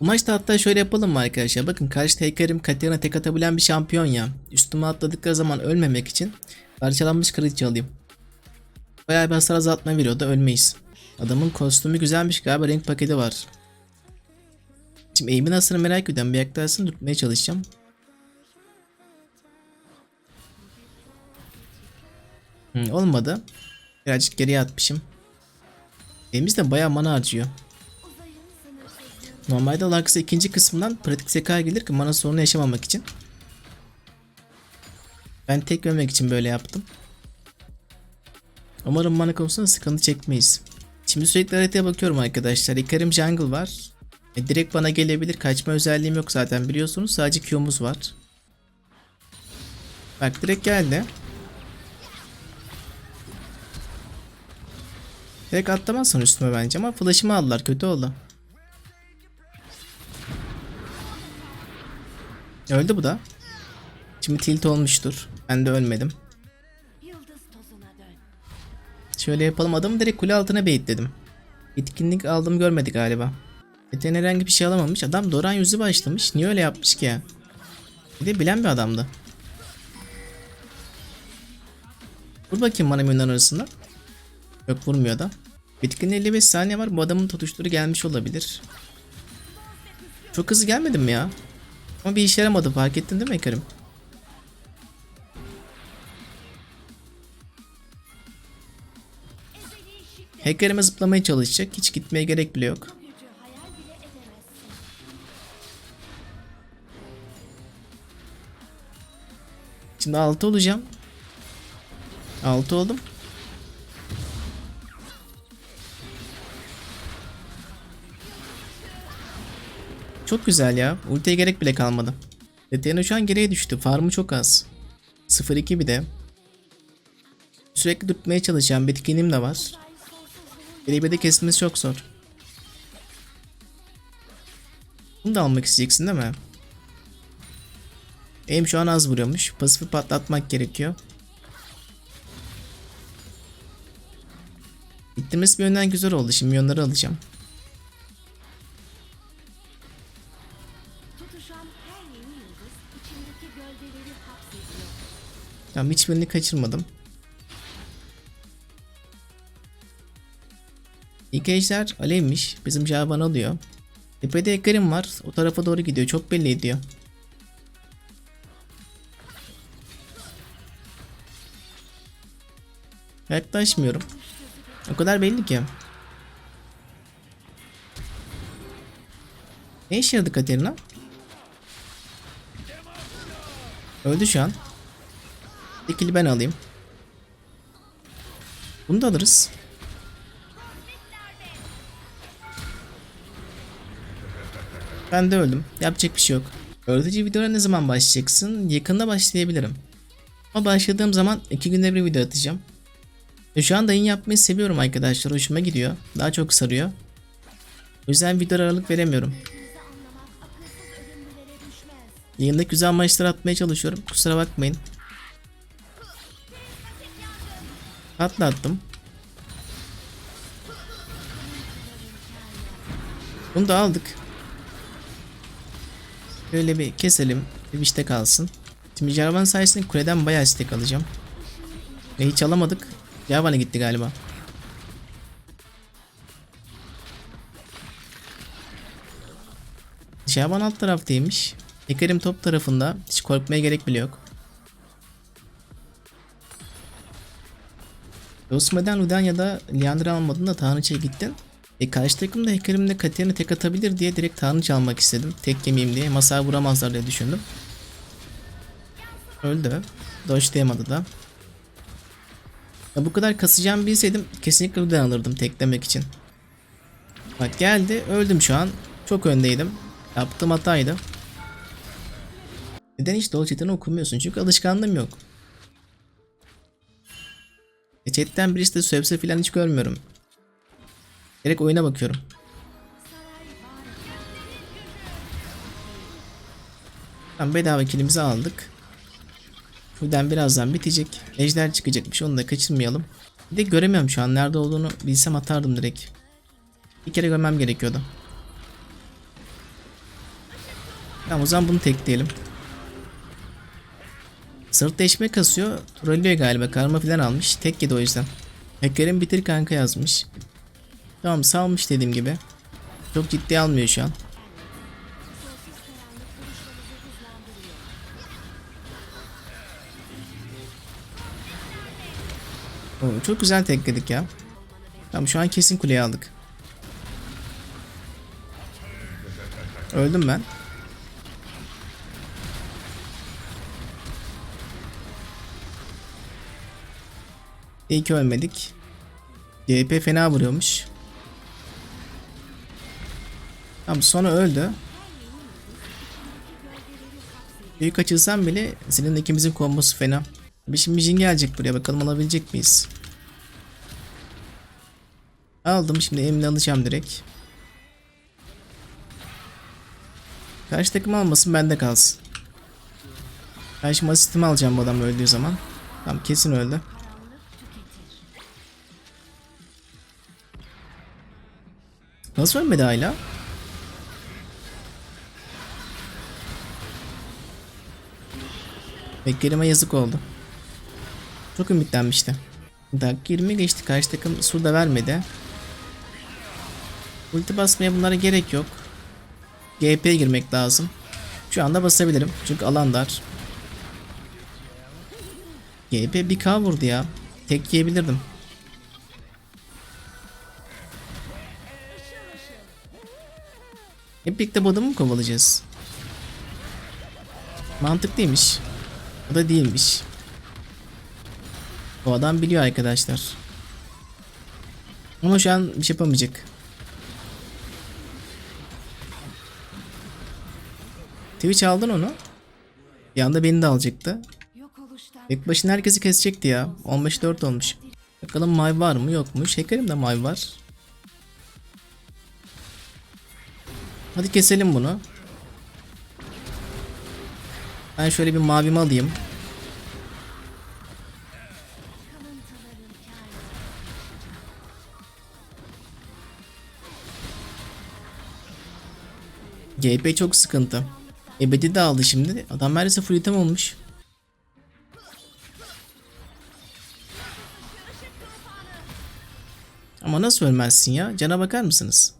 Bu maçta hatta şöyle yapalım mı arkadaşlar? Bakın karşı Heykerim Katerina tek atabilen bir şampiyon ya. Üstüme atladıkları zaman ölmemek için parçalanmış kılıç alayım. Bayağı bir hasar azaltma veriyor da ölmeyiz. Adamın kostümü güzelmiş galiba renk paketi var. Şimdi aim'in hasarını merak ediyorum. Bir yaklaşsın tutmaya çalışacağım. Hı, olmadı. Birazcık geriye atmışım. Elimiz de bayağı mana harcıyor. Normalde Larks'a ikinci kısmından pratik zeka gelir ki mana sorunu yaşamamak için. Ben tek ölmek için böyle yaptım. Umarım mana konusunda sıkıntı çekmeyiz. Şimdi sürekli haritaya bakıyorum arkadaşlar. Ikarim Jungle var. E, direkt bana gelebilir. Kaçma özelliğim yok zaten biliyorsunuz. Sadece Q'muz var. Bak direkt geldi. Direkt atlamazsın üstüme bence ama flash'ımı aldılar. Kötü oldu. Öldü bu da. Şimdi tilt olmuştur. Ben de ölmedim. Şöyle yapalım adamı direkt kule altına baitledim. Etkinlik aldım görmedi galiba. Eten herhangi bir şey alamamış. Adam Doran yüzü başlamış. Niye öyle yapmış ki ya? Bir de bilen bir adamdı. Vur bakayım bana minyon arasında. Yok vurmuyor da. Bitkinin 55 saniye var. Bu adamın tutuşturu gelmiş olabilir. Çok hızlı gelmedim mi ya? Ama bir işe yaramadı fark ettin değil mi Ekarım? Hacker'ime zıplamaya çalışacak. Hiç gitmeye gerek bile yok. Şimdi 6 olacağım. 6 oldum. Çok güzel ya. Ultiye gerek bile kalmadı. Detayana şu an geriye düştü. Farmı çok az. 0-2 bir de. Sürekli tutmaya çalışacağım. Bitkinim de var. Birebirde kesmesi çok zor. Bunu da almak isteyeceksin değil mi? Aim şu an az vuruyormuş. Pasifi patlatmak gerekiyor. Gittiğimiz bir yönden güzel oldu. Şimdi milyonları alacağım. Tamam hiçbirini kaçırmadım. İlk ejder alevmiş. Bizim Javan alıyor. Tepede Ekarim var. O tarafa doğru gidiyor. Çok belli ediyor. Yaklaşmıyorum. O kadar belli ki. Ne işe yaradı Katerina? Öldü şu an. Tekili ben alayım. Bunu da alırız. Ben de öldüm. Yapacak bir şey yok. Öğretici videolara ne zaman başlayacaksın? Yakında başlayabilirim. Ama başladığım zaman iki günde bir video atacağım. Ve şu anda yayın yapmayı seviyorum arkadaşlar. Hoşuma gidiyor. Daha çok sarıyor. O yüzden video aralık veremiyorum. Bizi anlamak akılsız ölümlülere düşmez. Yayında güzel maçlar atmaya çalışıyorum. Kusura bakmayın. Atla attım. Bunu da aldık. Böyle bir keselim. Bir işte kalsın. Şimdi Jarvan sayesinde kuleden bayağı istek alacağım. Ve hiç alamadık. Jarvan'a gitti galiba. Jarvan alt taraftaymış. Ekarim top tarafında. Hiç korkmaya gerek bile yok. Osman'dan Ludan ya da Leandro almadın da Tanrıça'ya gittin. E karşı takımda Hekarim'le Katerina tek atabilir diye direkt Tanrıça almak istedim. Tek yemeyeyim diye. Masaya vuramazlar diye düşündüm. Öldü. Dodge'layamadı da. Ya bu kadar kasacağımı bilseydim kesinlikle Ludan alırdım teklemek için. Bak geldi. Öldüm şu an. Çok öndeydim. Yaptığım hataydı. Neden hiç Dolce chatten okumuyorsun? Çünkü alışkanlığım yok. E chatten birisi de sövse filan hiç görmüyorum. Direkt oyuna bakıyorum. Tamam bedava kilimizi aldık. Buradan birazdan bitecek. Ejder çıkacakmış onu da kaçırmayalım. Bir de göremiyorum şu an nerede olduğunu bilsem atardım direkt. Bir kere görmem gerekiyordu. Tamam o zaman bunu tekleyelim. Sırt değişme kasıyor. Trollüyor galiba. Karma falan almış. Tek yedi o yüzden. Hacker'in bitir kanka yazmış. Tamam salmış dediğim gibi. Çok ciddi almıyor şu an. Oo, çok güzel tekledik ya. Tamam şu an kesin kuleyi aldık. Öldüm ben. İyi ki ölmedik. GP fena vuruyormuş. Tamam sonra öldü. Büyük açılsam bile senin ikimizin kombosu fena. Bir şimdi Jin gelecek buraya bakalım alabilecek miyiz? Aldım şimdi Emni alacağım direkt. Karşı takım almasın bende kalsın. Ben şimdi asistimi alacağım bu adam öldüğü zaman. Tamam kesin öldü. Nasıl ölmedi hala? Beklerime yazık oldu. Çok ümitlenmişti. Dakika 20 geçti. Karşı takım su da vermedi. Ulti basmaya bunlara gerek yok. GP'ye girmek lazım. Şu anda basabilirim. Çünkü alan dar. GP 1k vurdu ya. Tek yiyebilirdim. Hep birlikte bu adamı mı kovalayacağız? Mantıklıymış. O da değilmiş. O adam biliyor arkadaşlar. Ama şu an bir şey yapamayacak. Twitch aldın onu. Bir anda beni de alacaktı. Tek başına herkesi kesecekti ya. 15-4 olmuş. Bakalım May var mı yok mu? Şekerim de May var. Hadi keselim bunu. Ben şöyle bir mavimi alayım. GP çok sıkıntı. Ebedi de aldı şimdi. Adam neredeyse full item olmuş. Ama nasıl ölmezsin ya? Cana bakar mısınız?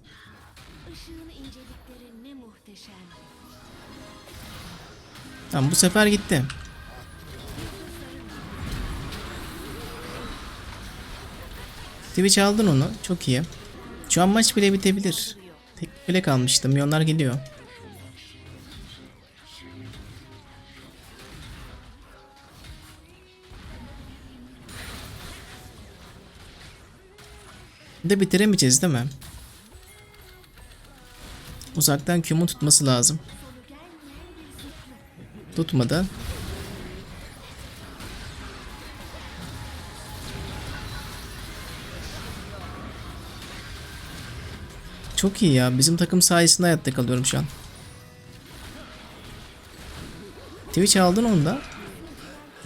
İncelikleri ne muhteşem. Tamam bu sefer gitti. Twitch aldın onu. Çok iyi. Şu an maç bile bitebilir. Tek bile kalmıştı. Milyonlar geliyor. Bir de bitiremeyeceğiz değil mi? Uzaktan Q'mun tutması lazım. Tutmadı. Çok iyi ya. Bizim takım sayesinde hayatta kalıyorum şu an. Twitch aldın onu da.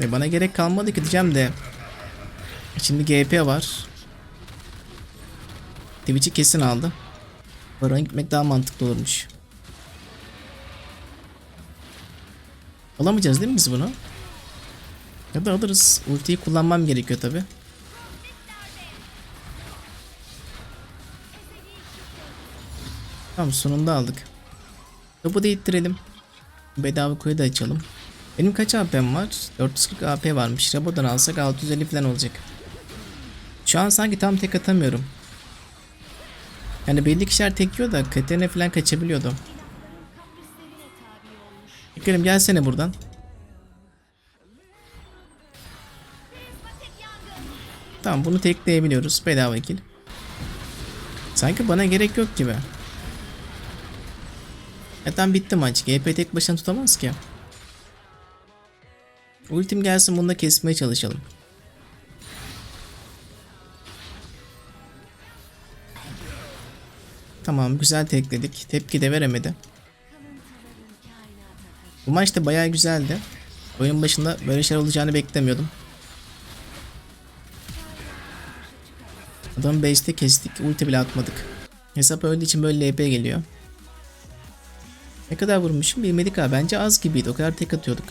Ve bana gerek kalmadı ki diyeceğim de. Şimdi GP var. Twitch'i kesin aldı. Baron'a gitmek daha mantıklı olurmuş. Alamayacağız değil mi biz bunu? Ya da alırız. Ultiyi kullanmam gerekiyor tabi. Tamam sonunda aldık. Topu da ittirelim. Bedava kuyu da açalım. Benim kaç AP'm var? 440 AP varmış. Rabo'dan alsak 650 falan olacak. Şu an sanki tam tek atamıyorum. Yani belli kişiler tek yiyor da Katerina falan kaçabiliyordu. Fikrim gelsene buradan. Tamam bunu tekleyebiliyoruz. Bedava kill. Sanki bana gerek yok gibi. Zaten bitti maç. GP tek başına tutamaz ki. Ultim gelsin bunu da kesmeye çalışalım. Tamam güzel tekledik. Tepki de veremedi. Bu maç da bayağı güzeldi. Oyun başında böyle şeyler olacağını beklemiyordum. Adamı base'te kestik. Ulti bile atmadık. Hesap öldüğü için böyle LP geliyor. Ne kadar vurmuşum bilmedik ha. Bence az gibiydi. O kadar tek atıyorduk.